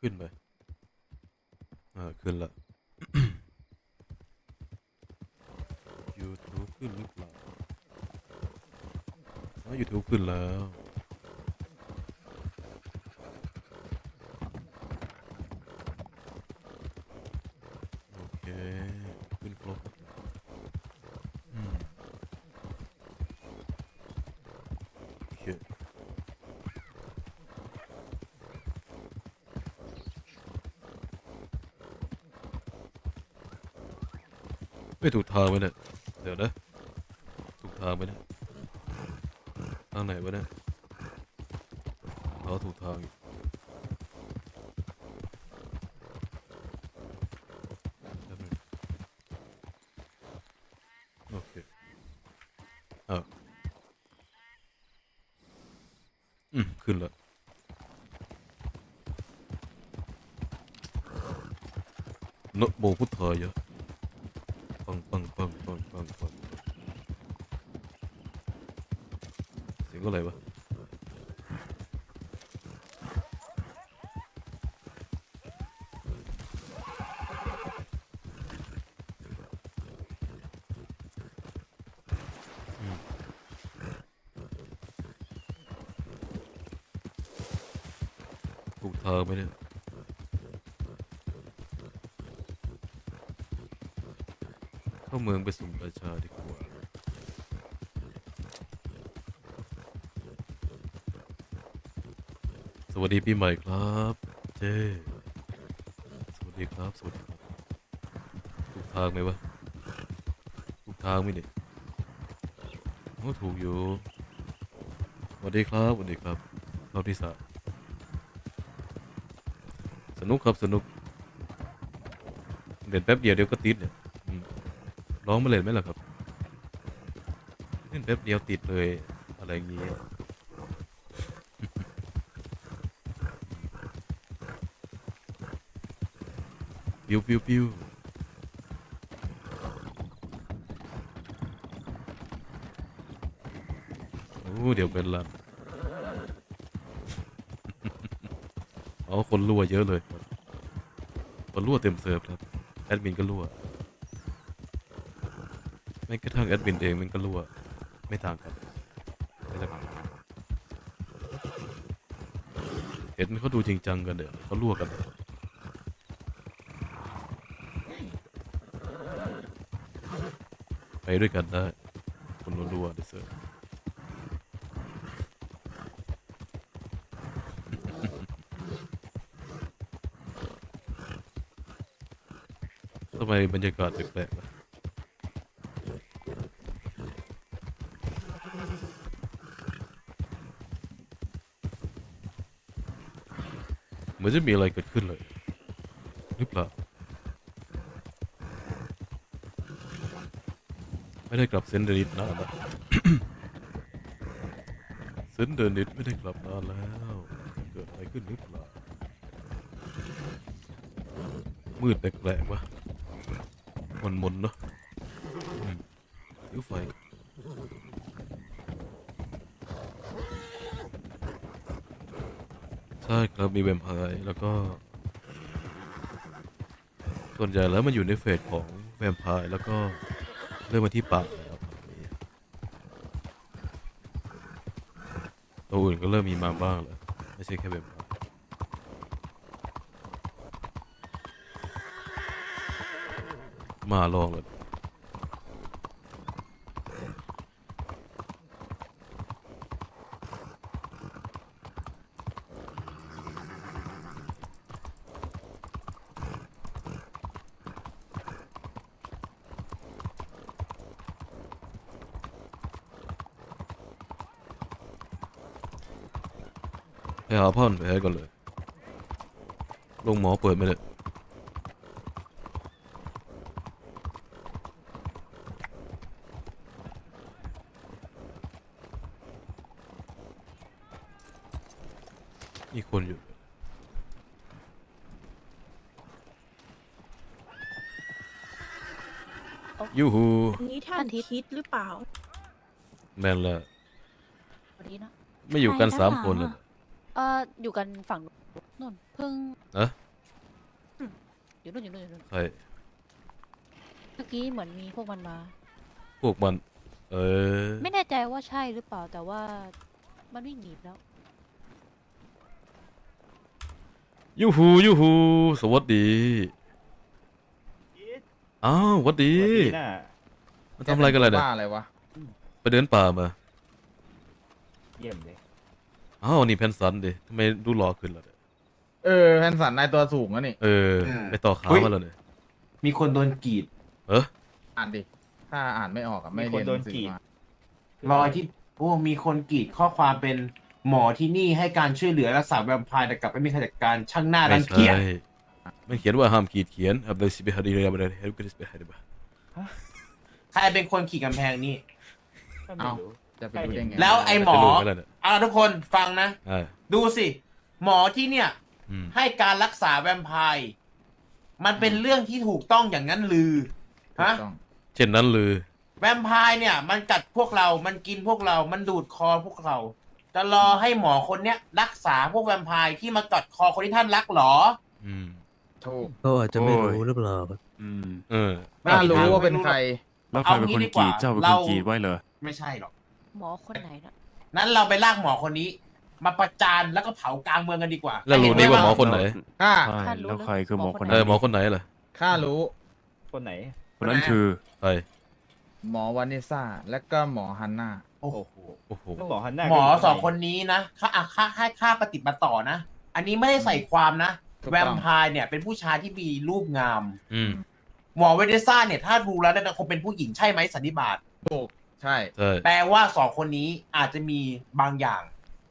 ขึ้นไปอ่าขึ้นละ YouTube ขึ้นหรือเปล่าอ๋อ YouTube ขึ้นแล้วโอเคขึ้นครบอืมโอเค ไม่ถูกทางไหมเนี่ยเดี๋ยวนะ ถูกทางไหมเนี่ยทางไหนวะเนี่ยเราถูกทางอยู่โอเคอะอืม ขึ้นแล้วนะโมพุทธายะปังปัง ปังปังปังปัง เข้าเมืองไปสุ่มประชาดีกว่าสวัสดีปีใหม่ครับ เจ้สวัสดีครับ สวัสดีครับถูกทางไหมวะถูกทางไหมเนี่ยโอ้ถูกอยู่สวัสดีครับสวัสดีครับรอบที่สามสนุกครับสนุกเล่นแป๊บเดียวเดี๋ยวก็ติดเนี่ย ร้องมาเล่นไหมล่ะครับเล่นแป๊บเดียวติดเลยอะไรอย่างงี้ปิวปิวปิวโอ้เดี๋ยวเป็นลันอ๋อคนรั่วเยอะเลยครับคนรั่วเต็มเซิร์ฟครับ แอดมินก็รั่ว แม้กระทั่งแอดมินเองมันก็รั่ว ไม่ต่างกันไม่ต่างกันเห็นเขาดูจริงจังกันเดี๋ยวเขารั่วกันไปด้วยกันได้คนรั่วๆดิเซอร์ทำไมบรรยากาศแปลกๆ เหมือนจะมีอะไรเกิดขึ้นเลย หรือเปล่า ไม่ได้กลับเซนเดนิดนานแล้วเซนเดนิดไม่ได้กลับนานแล้ว เกิดอะไรขึ้นหรือเปล่า มืดแปลกๆวะมันมนๆเนอะอืมไฟ ช่ครับมีแวมไพร์แล้วก็ ส่วนใหญ่แล้วมันอยู่ในเฟสของแวมไพร์แล้วก็เริ่มมาที่ปากแล้วครับตัวอื่นก็เริ่มมีมาบ้างแล้วไม่ใช่แค่แวมไพร์มาลองเลย ไปหาพ่อนไปให้ก่อนเลย ลงหมอเปิดไหมเลยมีคนอยู่ยูฮูอันนี้ท่านท่านทิศคิดหรือเปล่า แมนละสวัสดีนะไม่อยู่กันใครสามนะคนเลยเออออยู่กันฝั่งนู่นเพิ่งเอ๊ะอืมอยู่นู่นอยู่นู่นอยู่นู่นใครเมื่อกี้เหมือนมีพวกมันมา พวกมัน เออไม่แน่ใจว่าใช่หรือเปล่าแต่ว่ามันวิ่งหนีไปแล้ว ยูฮูยูฮูสวัสดีอ้าวสวัสดีสวัสดีน่ะมาทำอะไรกันเลยเนี่ยบ้าอะไรวะ ไปเดินป่ามา เยี่ยมเลย อ้าวนี่แพนสันดิทำไมดูหล่อขึ้นล่ะเนี่ยเออแพนสันนายตัวสูงอะนี่ เออเออ ไปต่อขาเฮ้ยมาแล้วเนี่ยมีคนโดนกรีด เอออ่านดิ ถ้าอ่านไม่ออกอะไม่มีคนเรียนโดหนนังสืกรีอดมา รอยที่โอ้มีคนกรีดข้อความเป็นหมอที่นี่ให้การช่วยเหลือรักษาแวมไพร์แต่กลับไม่มีใครจัดการช่างหน้ารัไม่งเกียจใช่ไม่เขียนว่าห้ามขีดเขียนอับเดซิเบฮารีเรียบเดเฮลกิสเบฮารีบะใครเป็นคนขี่กำแพงนี่ ก็ไม่รู้ จะไปรู้ได้ไงแล้วไอ้หมอจะรู้ไหมล่ะเนี่ย เอาทุกคนฟังนะอ่าดูสิ หมอที่เนี่ย อืม ให้การรักษาแวมไพร์มันเป็นเรื่องที่ถูกต้องอย่างนั้นลือถูฮะกต้องเช่นนั้นเลยแวมไพร์เนี่ย มันกัดพวกเรา มันกินพวกเรา มันดูดคอพวกเรา จะรอให้หมอคนเนี้ยรักษาพวกแวมไพร์ที่มากัดคอคนที่ท่านรักเหรอ อืม ถูกเขาอาจจะไม่รู้หรือเปล่า อืม เออ น่ารู้ว่าเป็นใคร แล้วใครเป็นคนกรีดเจ้าเป็นคนกรีดไว้เหรอ ไม่ใช่หรอก หมอคนไหนนะนั้นเราไปลากหมอคนนี้ มาประจานแล้วก็เผากลางเมืองกันดีกว่าแล้วรู้นี่ว่าหมอคนไหนข้าใช่แล้วใครคือหมอคนเอนั้อนหมอคนไหนล่ะข้ารู้ คนไหน คนนั้นคือใครหมอวานิซ่าและก็หมอฮันน่าโอ้โหโอ้โหต้องหมอฮันน่าหมอก็ยู่สองคนนี้นะค่าอะค่าให้ค่าปฏิบัติต่อนะ อันนี้ไม่ได้ใส่ความนะถูกแวต้อมงไพร์เนี่ยเป็นผู้ชายที่มีรูปงาม อืมหมอเวเดซ่าเนี่ยถ้าดูแล้วเนี่ยคงเป็นผู้หญิงใช่ไหมสันนิบาตถูก ใช่ ใช่แปลว่าสองคนนี้อาจจะมีบางอย่าง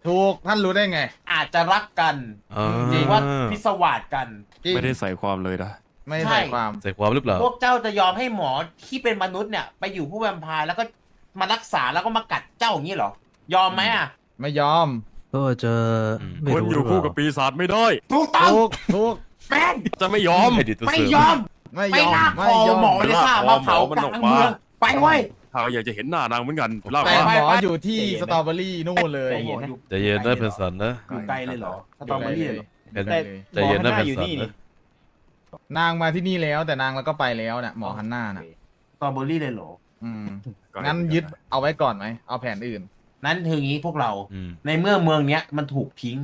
ถูกท่านรู้ได้ไงอาจจะรักกันอ่าหรือว่าพิศวาสกัน จริงไม่ได้ใส่ความเลยนะ ไม่ใช่ใส่ความ ใส่ความหรือเปล่า พวกเจ้าจะยอมให้หมอที่เป็นมนุษย์เนี่ย ไปอยู่ผู้แวมไพร์แล้วก็มารักษาแล้วก็มากัดเจ้าอย่างนี้เหรอ ยอมไหมอะไม่ยอมเขาอาจจะอืม ไม่คนรู้อยู่คู่กับปีศาจไม่ได้ ถูกต้องถูกถูกแม่นจะไม่ยอมไอ้ดิตัวไม่เสืยอมไม่ไม่ยอมน่าไม่คอยอมหมอเวเดซ่ามาเผากลางเมืองไปเว้ย ถ้าอยากจะเห็นหน้านางเหมือนกันเล่าแต่มาหมออยู่ที่สตรอเบอรี่นู่นเลยใจเย็นนะ ใจเย็นนะเพนสันนะอยู่ไกลเลยเหรอสตรอเบอรี่เหรอ เพนแต่ ใจเย็นนะหมอเพฮันอยู่สันนี่นะนี่นางมาที่นี่แล้ว แต่นางแล้วก็ไปแล้วน่ะหมอฮันน่าน่ะ สตรอเบอรี่เลยเหรอ อืมงั้นยึดเอาไว้ก่อนไหมเอาแผนอื่น นั้นคืออย่างนี้พวกเรา อืม ในเมื่อเมืองเนี้ยมันถูกทิ้ง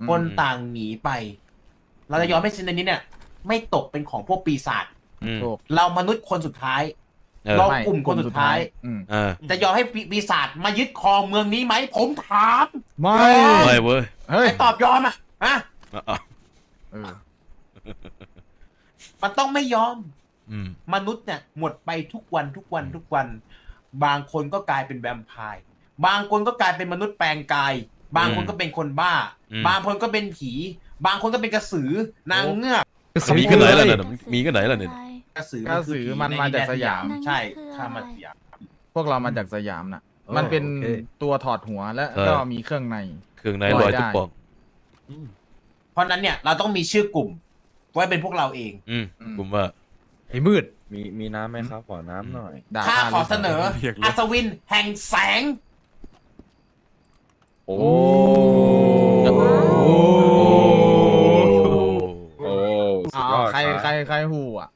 อืม คนต่างหนีไป เราจะยอมให้ซินเดนี้เนี่ย ไม่ตกเป็นของพวกปีศาจ อืมถูกเรามนุษย์คนสุดท้าย เออ เราไม่กลุ่มคนสุดท้าย อืมอ่าจะยอมให้ปีปีศาจมายึดครองเมืองนี้ไหม ผมถามไม่ไม่เว้ยเฮ้ยไอ้ตอบยอมอะฮะอะอะเออมันต้องไม่ยอม อืม มนุษย์เนี่ยหมดไปทุกวันทุกวันทุกวัน บางคนก็กลายเป็นแวมไพร์บางคนก็กลายเป็นมนุษย์แปลงกาย บางคนก็เป็นคนบ้า อืม บางคนก็เป็นผี บางคนก็เป็นกระสือนางเงือก มีกันไหนล่ะเนี่ยมีกันไหนล่ะเนี่ย กระสือกระสือมันมาจากสยาม ใช่ข้ามมาสยาม พวกเรามาจากสยามน่ะอ๋อมันเป็นโอเค ตัวถอดหัวและใช่ก็มีเครื่องใน เครื่องในลอยทุกปองเพราะนั้นเนี่ยเราต้องมีชื่อกลุ่มไว้เป็นพวกเราเอง อืมอืม ผมว่า ไอ้มืด มีมีน้ำไหมครับ ขอน้ำหน่อย ด่าข้าขอเสนอเรียกเลย อัศวินแห่งแสง โอ้ โอ้ โอ้สุอ้าดยวอดใครบใครใครหูอะ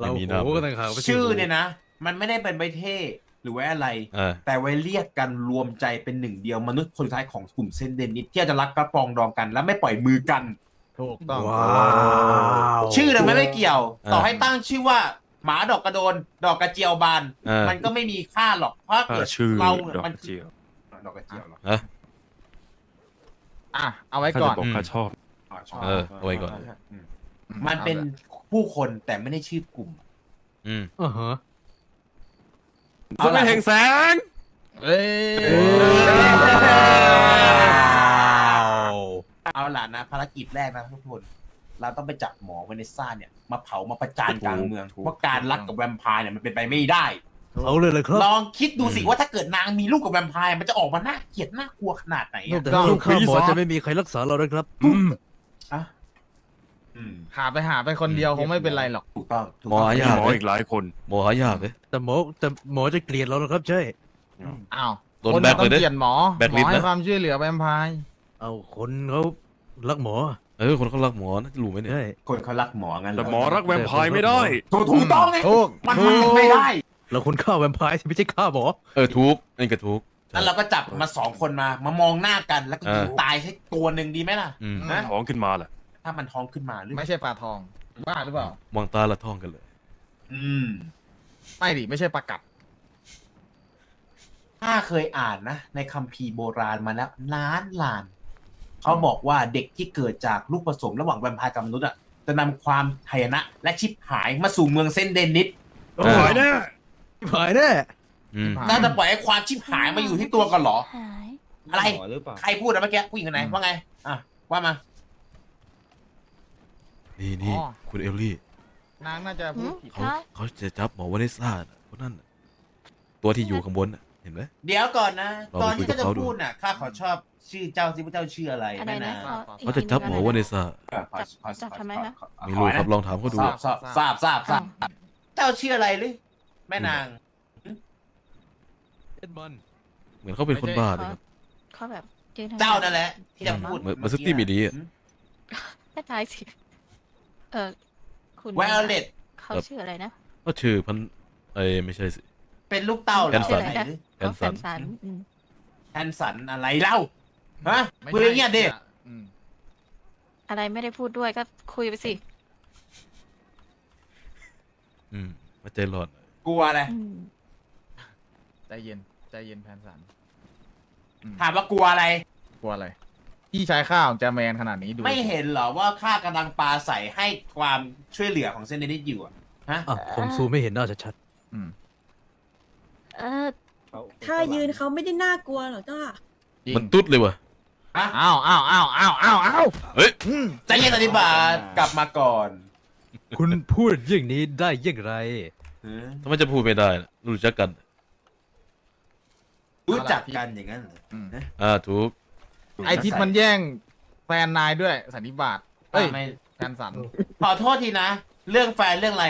เราไม่มีโหน้ำก็ต่างหากไม่ใชื่อหูเนี่ยนะ มันไม่ได้เป็นไว้เท่หรือไว้อะไรอ่าแต่ไว้เรียกกันรวมใจเป็นหนึ่งเดียวมนุษย์คนสุดท้ายของกลุ่มเซนเดนิสที่จะรักกระปองดองกันและไม่ปล่อยมือกัน ถูกต้อง ว้าวชื่อเนี่ยไม่ไม่เกี่ยว อ่าต่อให้ตั้งชื่อว่า หมาดอกกระโดน ดอกกระเจียวบาน อ่ามันก็ไม่มีค่าหรอกเพราะถ้าเกิดชื่อเราดอกมันกระเจียวดอกกระเจียวเหรอฮะอะ เอาไว้ถ้าก่จะอนบอกข้าชอบ อ๋อชอบเออเอาไว้ก่อนอืม มันเป็นผู้คนแต่ไม่ได้ชื่อกลุ่ม อืมอ่าฮะจะไม่แห่งแสงเอ้ยเอาล่ะนะ ภารกิจแรกนะทุกคน เราต้องไปจับหมอเวเนซ่าเนี่ย มาเผามาประจานกลางเมืองถูกว่าการรักกับแวมไพร์เนี่ยมันเป็นไปไม่ได้เอาเลยเลยครับลองคิดดูสิอืมว่าถ้าเกิดนางมีลูกกับแวมไพร์มันจะออกมาน่าเกลียดน่ากลัวขนาดไหนถูอะกแต่ต้องลูกข้าหมอปีศาจจะไม่มีใครรักษาเราเลยครับอะ อืมหาไปหาไปคนเดียวคงไม่เป็นไรหรอก ถูกต้องถูกหมอต้องหามียากหมอเลยอีกหลายคนหมอหายากเลย แต่หมอแต่หมอจะเกลียดเรานะครับใช่อ้าวโดนคนแบมันกต้เลอยงเด้เกลียดหมอแบกหมลิอฟต์ให้นะ ความช่วยเหลือแวมไพร์อเอาคนเขารักหมอเออคนเขารักหมอนะจะรู้ไหมเนี่ย ใช่ คนเขารักหมองั้นเหรแต่อหมอรักแวมไพร์ไม่ได้ ถูกถูกต้องไงถูกมันมันไม่ได้เราคนฆ่าแวมไพร์ที่ไม่ใช่ฆ่าหมอ เออทุกนี่ก็ทุก แล้วเราก็จับมาสองคนมามามองหน้ากันแล้วก็ยิงเออ ตายให้ตัวหนึ่งดีไหมล่ะอืม นะ ท้องขึ้นมาแหละ ถ้ามันท้องขึ้นมาหรือไม่ใช่ปลาทองบ้าหรือเปล่า มองตาละท่องกันเลย อืม ไม่ดิไม่ใช่ปลากัด ถ้าเคยอ่านนะ ในคัมภีร์โบราณมาแล้วล้านล้าน เขาบอกว่าเด็กที่เกิดจากลูกผสมระหว่างแวมไพร์กับมนุษย์อะจะนำความหายนะ และชิบหายมาสู่เมืองเซนเดนิสโอ้เออยแน่หายแน่อืม น่าจะปล่อยให้ความชิบหายมาอยู่ที่ตัวกันเหรอ หาย อะไรหมอหรือเปล่า ใครพูดนะเมื่อกี้ผู้หญิงคนไหน ว่าไง อะ ว่ามา นี่นี่อ๋อ คุณเอลลี่นางน่าจะพูดผิดเขาเขาจะจับหมอวานิซ่าน่ะคนนั้นน่ะตัวที่อยู่ข้างบนน่ะเห็นไหม เดี๋ยวก่อนนะลองก่อนไปคุยที่กับเจ้าจะเขาดู พูดน่ะข้าขอชอบชื่อเจ้าสิพระเจ้าชื่ออะไรอะไรแม่นะนาขออีกเขาจะจับหมอวานิซ่าขอขอขอจับทำไมฮะขอขอไม่รู้ขอครับนะลองถามเขาดูทราบทราบทราบทราบทราบเจ้าชื่ออะไรหรือแม่นาง เอ็ดมันเหมือนเขาเป็นคนบ้าเลยครับ เขาแบบยืนทำเจ้านั่นแหละที่จะพูดเหมือนเหมือนสติไม่ดีอะ ไม่ตายสิ เออคุณไวโอเลตเขาชื่ออะไรนะ ก็ชื่อพันเอ้ยไม่ใช่สิ เป็นลูกเต้าเหรอแคนสัน ไหนหรือแอนสันเขาสันอืมแคนสันอะไรเล่า ฮะไม่คุยใช่เงียบดิ อืมอะไรไม่ได้พูดด้วยก็คุยไปสิอืมมาใจร้อนหน่อยกลัวอะไร อืมใจเย็น ใจเย็นแพนสันอืมถามว่ากลัวอะไร กลัวอะไร พี่ชายข้าของจาแมนขนาดนี้ดูไม่เห็นเหรอว่าข้ากำลังปลาใส่ให้ความช่วยเหลือของเซนเดนิสอยู่อะฮะ อะผมซูมไม่เห็นหน้าชัดอืมเออเขาถ้ายืนเขาไม่ได้น่ากลัวหรอกจ้าจริงมันตุ๊ดเลยว่ะฮะอ้าวอ้าวอ้าวอ้าวอ้าวอ้าวเฮ้ย อืมใจเย็นอธิบาตกลับมาก่อนๆ คุณพูดอย่างนี้ได้อย่างไรฮะทำไมจะพูดไม่ได้ล่ะรู้จักกัน รู้จักกันอย่างนั้นเหรออืมอ่าถูก ไอทิศมันแย่งแฟนนายด้วยสันนิบาตเอ้ยไม่แพนสัน ขอโทษทีนะ เรื่องแฟนเรื่องอะไร